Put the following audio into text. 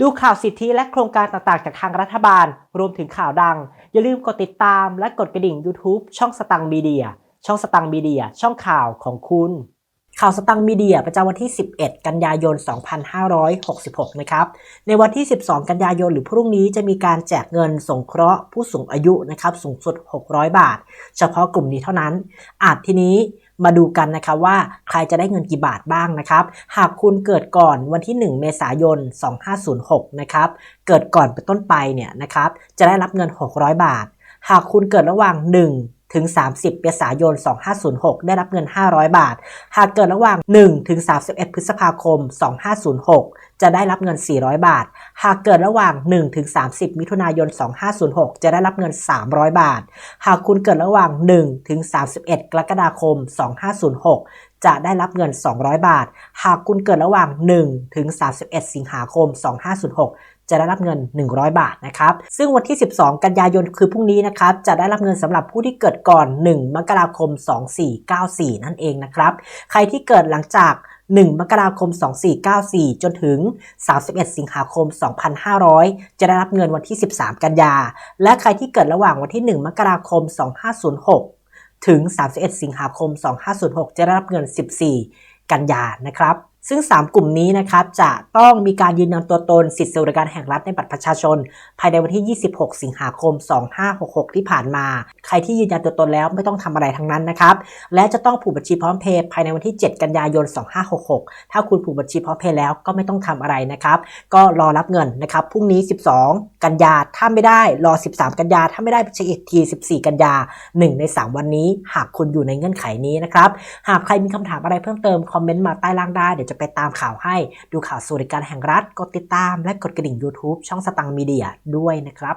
ดูข่าวสิทธิและโครงการต่างๆ จากทางรัฐบาล รวมถึงข่าวดัง อย่าลืมกดติดตามและกดกระดิ่ง YouTube ช่องสตังมีเดีย ช่องสตังมีเดีย ช่องข่าวของคุณ ข่าวสตังมีเดียประจำวันที่ 11 กันยายน 2566 นะครับ ในวันที่ 12 กันยายนหรือพรุ่งนี้จะมีการแจกเงินสงเคราะห์ผู้สูงอายุนะครับ สูงสุด 600 บาท เฉพาะกลุ่มนี้เท่านั้น อาจทีนี้ มาดูกันนะคะว่าใครจะได้เงินกี่บาทบ้างนะครับ หากคุณเกิดก่อนวันที่ 1 เมษายน 2506 นะครับ เกิดก่อนเป็นต้นไปเนี่ยนะครับ จะได้รับเงิน 600 บาท หากคุณเกิดระหว่าง 1 ถึง 30 เมษายน 2506 ได้รับเงิน 500 บาท หากเกิดระหว่าง 1 ถึง 31 พฤษภาคม 2506 จะได้รับเงิน 400 บาท หากเกิดระหว่าง 1 ถึง 30 มิถุนายน 2506 จะได้รับเงิน 300 บาท หากคุณเกิดระหว่าง 1 ถึง 31 กรกฎาคม 2506จะได้รับเงิน 200 บาท หากคุณเกิดระหว่าง 1 ถึง 31 สิงหาคม 2506 จะได้รับเงิน 100 บาทนะครับ ซึ่งวันที่ 12 กันยายนคือพรุ่งนี้นะครับ จะได้รับเงินสำหรับผู้ที่เกิดก่อน 1 มกราคม 2494 นั่นเองนะครับ ใครที่เกิดหลังจาก1 มกราคม 2494 จนถึง 31 สิงหาคม 2500 จะได้รับเงินวันที่ 13 กันยา และใครที่เกิดระหว่างวันที่ 1 มกราคม 2506 ถึง 31 สิงหาคม 2506 จะได้รับเงิน 14 กันยานะครับ ซึ่ง 3 กลุ่มนี้นะครับจะต้องมีการยืนยันตัวตนสิทธิสวัสดิการแห่งรัฐในบัตรประชาชน ภายในวันที่ 26 สิงหาคม 2566 ที่ผ่านมาใครที่ยืนยันตัวตนแล้วไม่ต้องทำอะไรทั้งนั้นนะครับ และจะต้องผูกบัญชีพร้อมเพย์ภายในวันที่ 7 กันยายน 2566 ถ้าคุณผูกบัญชีพร้อมเพย์แล้วก็ไม่ต้องทำอะไรนะครับ ก็รอรับเงินนะครับพรุ่งนี้ 12 กันยาถ้าไม่ได้รอ 13 กันยาถ้าไม่ได้ไปเช็คอีกที 14 กันยา 1 ใน 3 วันนี้ หากคุณอยู่ในเงื่อนไขนี้นะครับ หากใครมีคำถามอะไรเพิ่มเติมคอมเมนต์มาใต้ล่างได้เดี๋ยวจะไปตามข่าวให้ ดูข่าวสวัสดิการแห่งรัฐกดติดตาม และกดกระดิ่ง YouTube ช่องสตังค์มีเดียด้วยนะครับ